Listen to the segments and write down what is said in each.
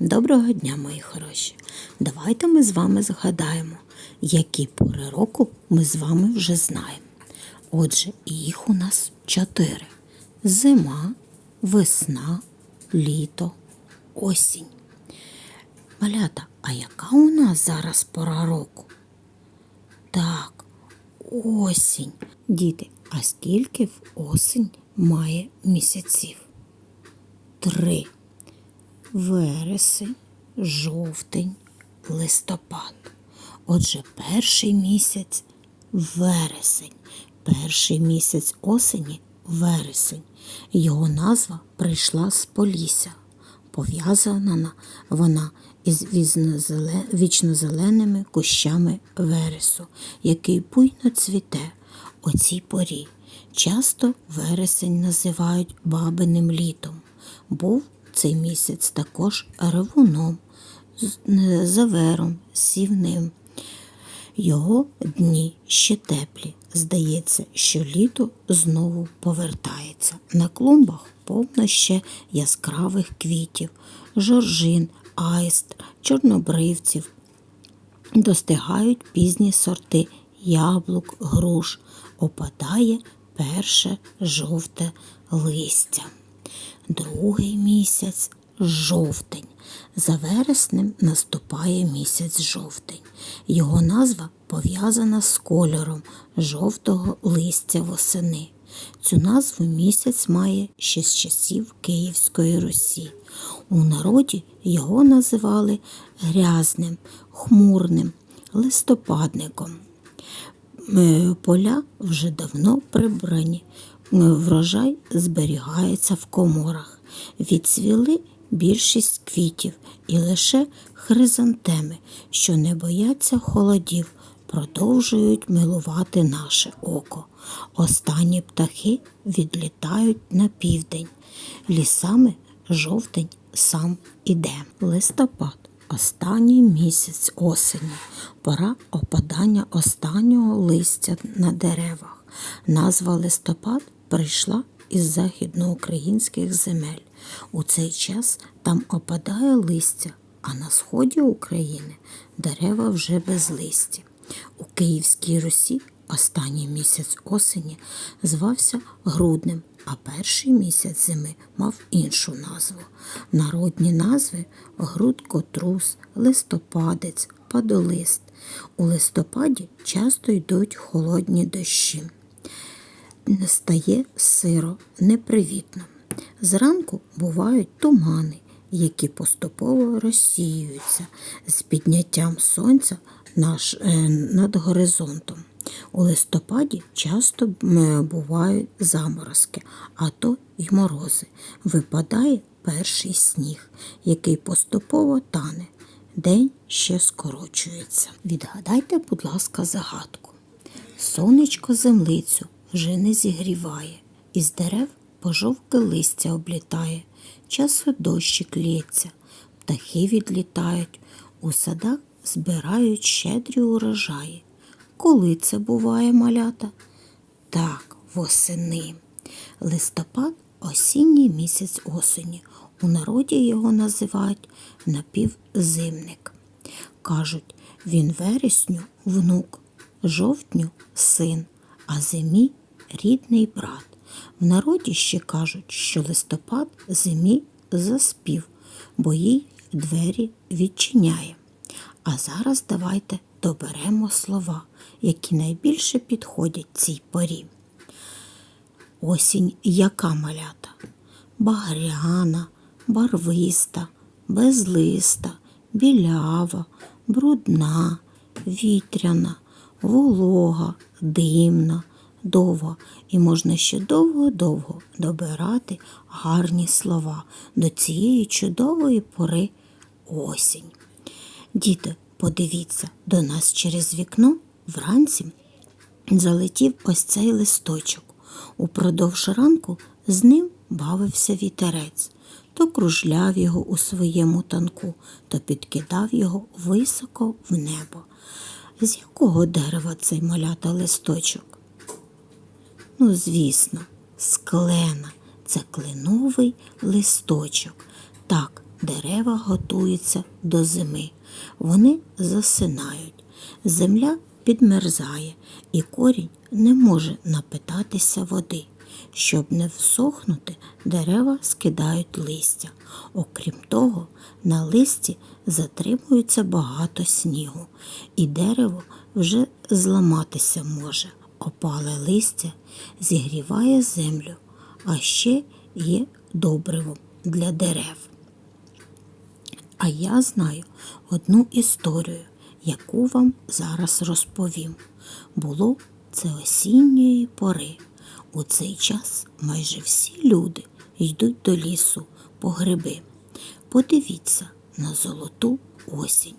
Доброго дня, мої хороші! Давайте ми з вами згадаємо, які пори року ми з вами вже знаємо. Отже, їх у нас чотири: зима, весна, літо, осінь. Малята, а яка у нас зараз пора року? Так, осінь. Діти, а скільки в осінь має місяців? Три вересень, жовтень, листопад. Отже, перший місяць вересень, перший місяць осені вересень. Його назва прийшла з Полісся. Пов'язана вона із вічнозеленими кущами вересу, який буйно цвіте о цій порі. Часто вересень називають бабиним літом. Був цей місяць також ревуном, е, завером, сівним. Його дні ще теплі. Здається, що літо знову повертається. На клумбах повно ще яскравих квітів, жоржин, аїст, чорнобривців. Достигають пізні сорти яблук, груш, опадає перше жовте листя. Другий місяць жовтень. За вереснем наступає місяць жовтень. Його назва пов'язана з кольором жовтого листя восени. Цю назву місяць має ще з часів Київської Русі. У народі його називали грязним, хмурним, листопадником. Е, Поля вже давно прибрані, врожай зберігається в коморах. Відцвіли більшість квітів і лише хризантеми, що не бояться холодів, продовжують милувати наше око. Останні птахи відлітають на південь. Лісами жовтень сам іде. Листопад останній місяць осені, пора опадання останнього листя на деревах. Назва листопад прийшла із західноукраїнських земель. У цей час там опадає листя, а на сході України дерева вже без листі. У Київській Русі останній місяць осені звався груднем, а перший місяць зими мав іншу назву. Народні назви грудкотрус, листопадець, падолист. У листопаді часто йдуть холодні дощі. Стає сиро, непривітно. Зранку бувають тумани, які поступово розсіюються з підняттям сонця наш, е, над горизонтом. У листопаді часто бувають заморозки, а то й морози. Випадає перший сніг, який поступово тане. День ще скорочується. Відгадайте, будь ласка, загадку. Сонечко землицю вже не зігріває, із дерев пожовке листя облітає, часу дощик лється, птахи відлітають, у садах збирають щедрі урожаї. Коли це буває малята? Так, восени. Листопад осінній місяць осені. У народі його називають напівзимник. Кажуть, він вересню внук, жовтню син, а зимі рідний брат. В народі ще кажуть, що листопад зимі заспів, бо їй двері відчиняє. А зараз давайте доберемо слова, які найбільше підходять цій порі. Осінь яка малята? Багряна, барвиста, безлиста, білява, брудна, вітряна, волога, димна, довга. І можна ще довго-довго добирати гарні слова до цієї чудової пори осінь. Діти, подивіться, до нас через вікно вранці залетів ось цей листочок. Упродовж ранку з ним бавився вітерець, то кружляв його у своєму танку, то підкидав його високо в небо. З якого дерева цей малята листочок? Ну, звісно, з клена. Це кленовий листочок. Так, дерева готуються до зими. Вони засинають. Земля підмерзає, і корінь не може напитатися води. Щоб не всохнути, дерева скидають листя. Окрім того, на листі затримується багато снігу, і дерево вже зламатися може. Опале листя зігріває землю, а ще є добривом для дерев. А я знаю одну історію, яку вам зараз розповім. Було це осінньої пори. У цей час майже всі люди йдуть до лісу по гриби. Подивіться на золоту осінь.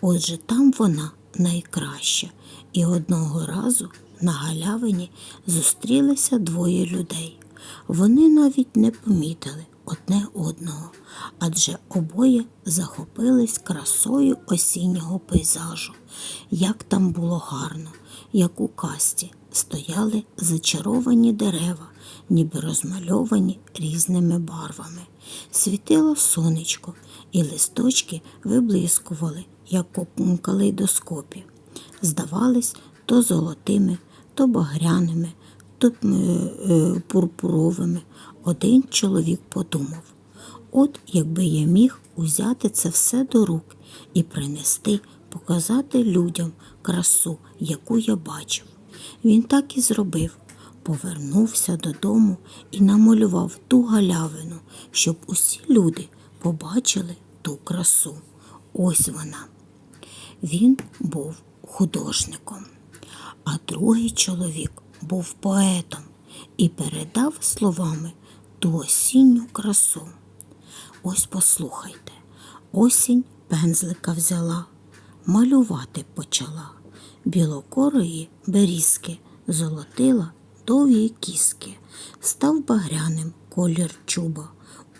Отже, там вона найкраща. І одного разу на галявині зустрілися двоє людей. Вони навіть не помітили одне одного, адже обоє захопились красою осіннього пейзажу. Як там було гарно, як у касті стояли зачаровані дерева, ніби розмальовані різними барвами. Світило сонечко, і листочки виблискували, як у калейдоскопі. Здавались то золотими, то багряними, то е, е, пурпуровими. Один чоловік подумав, от якби я міг узяти це все до рук і принести, показати людям красу, яку я бачив. Він так і зробив. Повернувся додому і намалював ту галявину, щоб усі люди побачили ту красу. Ось вона. Він був художником, а другий чоловік був поетом і передав словами ту осінню красу. Ось послухайте, осінь пензлика взяла, малювати почала, білокорої берізки золотила довгі кіски, став багряним колір чуба,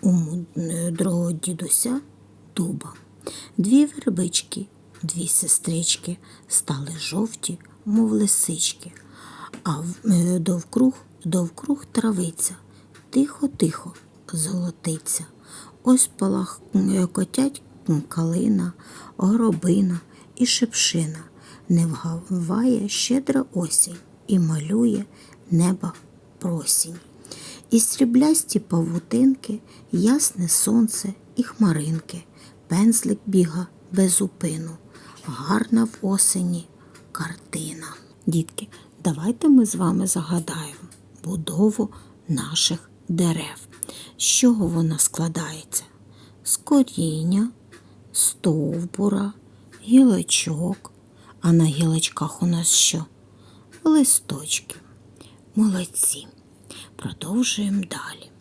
у мудрого дідуся дуба. Дві вербички, дві сестрички стали жовті, мов лисички, а е, довкруг, довкруг травиця, тихо-тихо золотиться. Ось палах е, котять калина, горобина і шипшина. Не вгаває щедра осінь і малює неба просінь. І сріблясті павутинки, ясне сонце і хмаринки, пензлик біга без упину, гарна в осені картина. Дітки, давайте ми з вами загадаємо будову наших дерев. З чого вона складається? З коріння, стовбура, гілочок. А на гілочках у нас що? Листочки. Молодці. Продовжуємо далі.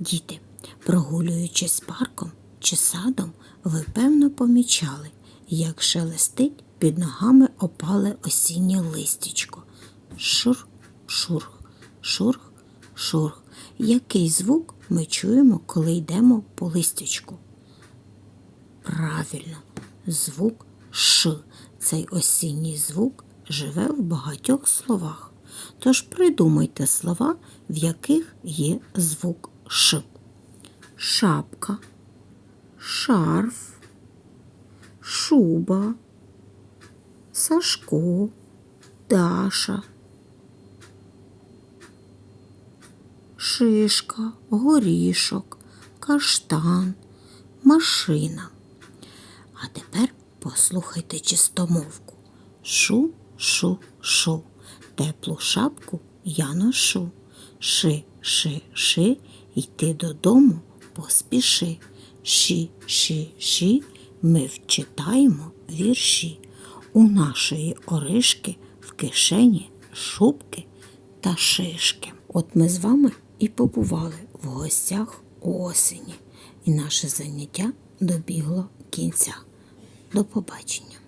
Діти, прогулюючись парком чи садом, ви певно помічали, як шелестить під ногами опале осіннє листячко. Шур, шурх, шурх, шурх. Який звук ми чуємо, коли йдемо по листячку? Правильно, звук Ш. Цей осінній звук живе в багатьох словах. Тож придумайте слова, в яких є звук Ш. Шапка, шарф, шуба, Сашко, Даша, шишка, горішок, каштан, машина. А тепер послухайте чистомовку. Шу, шу, шу. Теплу шапку я ношу. Ши, ши, ши, йти додому поспіши. Ші, ші, ші, ми вчитаємо вірші. У нашої оришки в кишені шубки та шишки. От ми з вами і побували в гостях у осені, і наше заняття добігло кінця. До побачення.